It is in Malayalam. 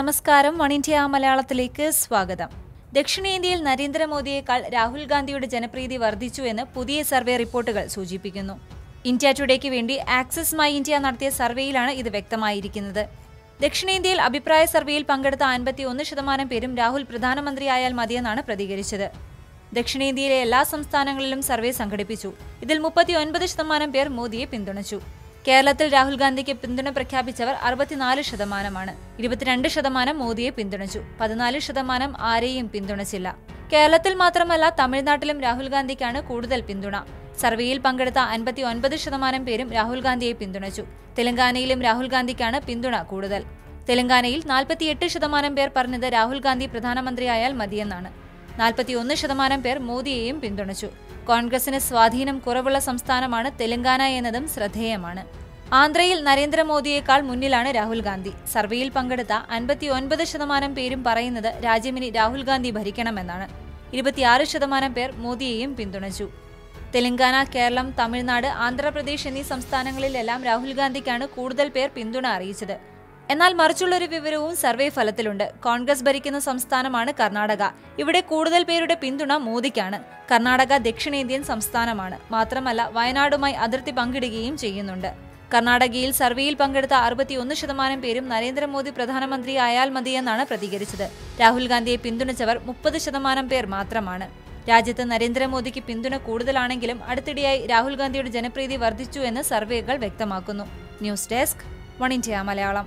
നമസ്കാരം. വൺ ഇന്ത്യ മലയാളത്തിലേക്ക് സ്വാഗതം. ദക്ഷിണേന്ത്യയിൽ നരേന്ദ്രമോദിയേക്കാൾ രാഹുൽ ഗാന്ധിയുടെ ജനപ്രീതി വർദ്ധിച്ചു എന്ന് പുതിയ സർവേ റിപ്പോർട്ടുകൾ സൂചിപ്പിക്കുന്നു. ഇന്ത്യ ടുഡേക്ക് വേണ്ടി ആക്സിസ് മൈ ഇന്ത്യ നടത്തിയ സർവേയിലാണ് ഇത് വ്യക്തമായിരിക്കുന്നത്. ദക്ഷിണേന്ത്യയിൽ അഭിപ്രായ സർവേയിൽ പങ്കെടുത്ത അൻപത്തിയൊന്ന് ശതമാനം പേരും രാഹുൽ പ്രധാനമന്ത്രിയായാൽ മതിയെന്നാണ് പ്രതികരിച്ചത്. ദക്ഷിണേന്ത്യയിലെ എല്ലാ സംസ്ഥാനങ്ങളിലും സർവേ സംഘടിപ്പിച്ചു. ഇതിൽ മുപ്പത്തിയൊൻപത് ശതമാനം പേർ മോദിയെ പിന്തുണച്ചു. കേരളത്തിൽ രാഹുൽ ഗാന്ധിക്ക് പിന്തുണ പ്രഖ്യാപിച്ചവർ അറുപത്തിനാല് ശതമാനമാണ്. ഇരുപത്തിരണ്ട് ശതമാനം മോദിയെ പിന്തുണച്ചു. പതിനാല് ശതമാനം ആരെയും പിന്തുണച്ചില്ല. കേരളത്തിൽ മാത്രമല്ല തമിഴ്നാട്ടിലും രാഹുൽ ഗാന്ധിക്കാണ് കൂടുതൽ പിന്തുണ. സർവേയിൽ പങ്കെടുത്ത അൻപത്തി ഒൻപത് ശതമാനം പേരും രാഹുൽ ഗാന്ധിയെ പിന്തുണച്ചു. തെലങ്കാനയിലും രാഹുൽ ഗാന്ധിക്കാണ് പിന്തുണ കൂടുതൽ. തെലങ്കാനയിൽ നാൽപ്പത്തിയെട്ട് ശതമാനം പേർ പറഞ്ഞത് രാഹുൽ ഗാന്ധി പ്രധാനമന്ത്രിയായാൽ മതിയെന്നാണ്. നാൽപ്പത്തിയൊന്ന് ശതമാനം പേർ മോദിയെയും പിന്തുണച്ചു. കോൺഗ്രസിന് സ്വാധീനം കുറവുള്ള സംസ്ഥാനമാണ് തെലങ്കാന എന്നതും ശ്രദ്ധേയമാണ്. ആന്ധ്രയിൽ നരേന്ദ്രമോദിയേക്കാൾ മുന്നിലാണ് രാഹുൽ ഗാന്ധി. സർവേയിൽ പങ്കെടുത്ത അൻപത്തിയൊൻപത് ശതമാനം പേരും പറയുന്നത് രാജ്യമിനി രാഹുൽ ഗാന്ധി ഭരിക്കണമെന്നാണ്. ഇരുപത്തിയാറ് ശതമാനം പേർ മോദിയെയും പിന്തുണച്ചു. തെലങ്കാന കേരളം തമിഴ്നാട് ആന്ധ്രാപ്രദേശ് എന്നീ സംസ്ഥാനങ്ങളിലെല്ലാം രാഹുൽ ഗാന്ധിക്കാണ് കൂടുതൽ പേർ പിന്തുണ അറിയിച്ചത്. എന്നാൽ മറിച്ചുള്ളൊരു വിവരവും സർവേ ഫലത്തിലുണ്ട്. കോൺഗ്രസ് ഭരിക്കുന്ന സംസ്ഥാനമാണ് കർണാടക. ഇവിടെ കൂടുതൽ പേരുടെ പിന്തുണ മോദിക്കാണ്. കർണാടക ദക്ഷിണേന്ത്യൻ സംസ്ഥാനമാണ്. മാത്രമല്ല വയനാടുമായി അതിർത്തി പങ്കിടുകയും ചെയ്യുന്നുണ്ട്. കർണാടകയിൽ സർവേയിൽ പങ്കെടുത്ത അറുപത്തിയൊന്ന് ശതമാനം പേരും നരേന്ദ്രമോദി പ്രധാനമന്ത്രിയായാൽ മതിയെന്നാണ് പ്രതികരിച്ചത്. രാഹുൽ ഗാന്ധിയെ പിന്തുണച്ചവർ മുപ്പത് ശതമാനം പേർ മാത്രമാണ്. രാജ്യത്ത് നരേന്ദ്രമോദിക്ക് പിന്തുണ കൂടുതലാണെങ്കിലും അടുത്തിടെയായി രാഹുൽ ഗാന്ധിയുടെ ജനപ്രീതി വർദ്ധിച്ചു എന്ന് സർവേകൾ വ്യക്തമാക്കുന്നു. News desk one India Malayalam.